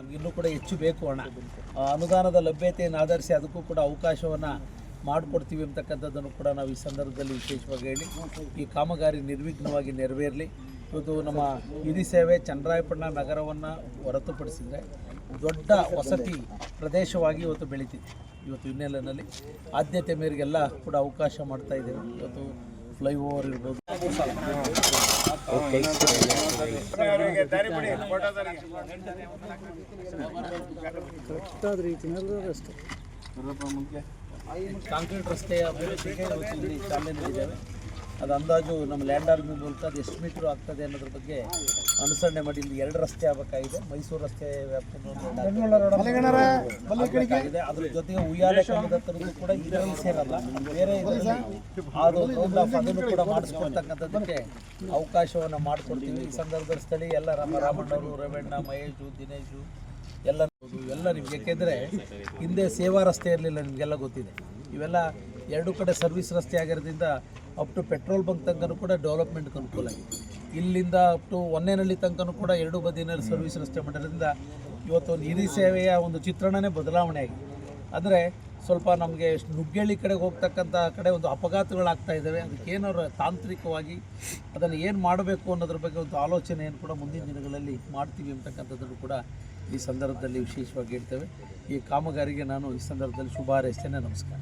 ನಮಗಿನ್ನೂ ಕೂಡ ಹೆಚ್ಚು ಬೇಕು ಹಣ ಅನುದಾನದ ಲಭ್ಯತೆಯನ್ನು ಆಧರಿಸಿ ಅದಕ್ಕೂ ಕೂಡ ಅವಕಾಶವನ್ನು ಮಾಡಿಕೊಡ್ತೀವಿ ಅಂತಕ್ಕಂಥದ್ದನ್ನು ಕೂಡ ನಾವು ಈ ಸಂದರ್ಭದಲ್ಲಿ ವಿಶೇಷವಾಗಿ ಹೇಳಿ. ಈ ಕಾಮಗಾರಿ ನಿರ್ವಿಘ್ನವಾಗಿ ನೆರವೇರಲಿ. ಇವತ್ತು ನಮ್ಮ ಹಿರಿ ಸೇವೆ ಚನ್ನರಾಯಪಟ್ಟಣ ನಗರವನ್ನು ಹೊರತುಪಡಿಸಿದರೆ ದೊಡ್ಡ ವಸತಿ ಪ್ರದೇಶವಾಗಿ ಇವತ್ತು ಬೆಳೀತಿದೆ. ಇವತ್ತು ಹಿನ್ನೆಲೆಯಲ್ಲಿ ಆದ್ಯತೆ ಮೇರೆಗೆಲ್ಲ ಕೂಡ ಅವಕಾಶ ಮಾಡ್ತಾ ಇವತ್ತು ಫ್ಲೈಓವರ್ ಇರ್ಬೋದು. ಕಾಂಕ್ರೀಟ್ ರಸ್ತೆಯ ಅಭಿವೃದ್ಧಿಗೆ ಇಲ್ಲಿ ಚಾಲನೆ ನೀಡಿದ್ದೇವೆ ಅದು ಅಂದಾಜು ನಮ್ಮ ಲ್ಯಾಂಡ್ ಆರ್ಮಿ ಮೂಲಕ ಅದು ಎಷ್ಟು ಮೀಟ್ರ್ ಆಗ್ತದೆ ಅನ್ನೋದ್ರ ಬಗ್ಗೆ ಅನುಸರಣೆ ಮಾಡಿ ಇಲ್ಲಿ ಎರಡು ರಸ್ತೆ ಆಗಬೇಕಾಗಿದೆ. ಮೈಸೂರು ರಸ್ತೆ ವ್ಯಾಪ್ತಿಯಾಗಿದೆ ಅದ್ರ ಜೊತೆಗೆ ಉಯ್ಯಾಲೆ ಕಂಬದ ಕೂಡ ಇದರಲ್ಲಿ ಸೇರಲ್ಲ. ಬೇರೆ ಅದು ಅದನ್ನು ಕೂಡ ಮಾಡಿಸ್ಕೊಡ್ತಕ್ಕಂಥದ್ದಕ್ಕೆ ಅವಕಾಶವನ್ನು ಮಾಡಿಕೊಡ್ತೀವಿ ಈ ಸಂದರ್ಭದಲ್ಲಿ ಸ್ಥಳೀಯ ಎಲ್ಲ ರಾಮ ರಾಮಣ್ಣವರು ರವಣ್ಣ ಮಹೇಶು ದಿನೇಶು ಎಲ್ಲ ಎಲ್ಲ ನಿಮ್ಗೆ. ಯಾಕೆಂದರೆ ಹಿಂದೆ ಸೇವಾ ರಸ್ತೆ ಇರಲಿಲ್ಲ ನಿಮಗೆಲ್ಲ ಗೊತ್ತಿದೆ. ಇವೆಲ್ಲ ಎರಡು ಕಡೆ ಸರ್ವಿಸ್ ರಸ್ತೆ ಆಗಿರೋದ್ರಿಂದ ಅಪ್ ಟು ಪೆಟ್ರೋಲ್ ಬಂಕ್ ತನಕನೂ ಕೂಡ ಡೆವಲಪ್ಮೆಂಟ್ಗೆ ಅನುಕೂಲ ಆಗಿದೆ. ಇಲ್ಲಿಂದ ಅಪ್ ಟು ಒನ್ನೇನಹಳ್ಳಿ ತನಕನೂ ಕೂಡ ಎರಡು ಬದಿನಲ್ಲಿ ಸರ್ವಿಸ್ ರಸ್ತೆ ಮಾಡಿರೋದ್ರಿಂದ ಇವತ್ತು ಹಿರಿ ಸೇವೆಯ ಒಂದು ಚಿತ್ರಣನೇ ಬದಲಾವಣೆ ಆಗಿದೆ. ಅಂದರೆ ಸ್ವಲ್ಪ ನಮಗೆ ನುಗ್ಗೇಳಿ ಕಡೆಗೆ ಹೋಗ್ತಕ್ಕಂಥ ಕಡೆ ಒಂದು ಅಪಘಾತಗಳಾಗ್ತಾ ಇದ್ದಾವೆ. ಅದಕ್ಕೇನಾದ್ರು ತಾಂತ್ರಿಕವಾಗಿ ಅದನ್ನು ಏನು ಮಾಡಬೇಕು ಅನ್ನೋದ್ರ ಬಗ್ಗೆ ಒಂದು ಆಲೋಚನೆಯನ್ನು ಕೂಡ ಮುಂದಿನ ದಿನಗಳಲ್ಲಿ ಮಾಡ್ತೀವಿ ಅಂತಕ್ಕಂಥದ್ದನ್ನು ಕೂಡ ಈ ಸಂದರ್ಭದಲ್ಲಿ ವಿಶೇಷವಾಗಿ ಹೇಳ್ತೇವೆ. ಈ ಕಾಮಗಾರಿಗೆ ನಾನು ಈ ಸಂದರ್ಭದಲ್ಲಿ ಶುಭ ಹಾರೈಸ್ತೇನೆ ನಮಸ್ಕಾರ.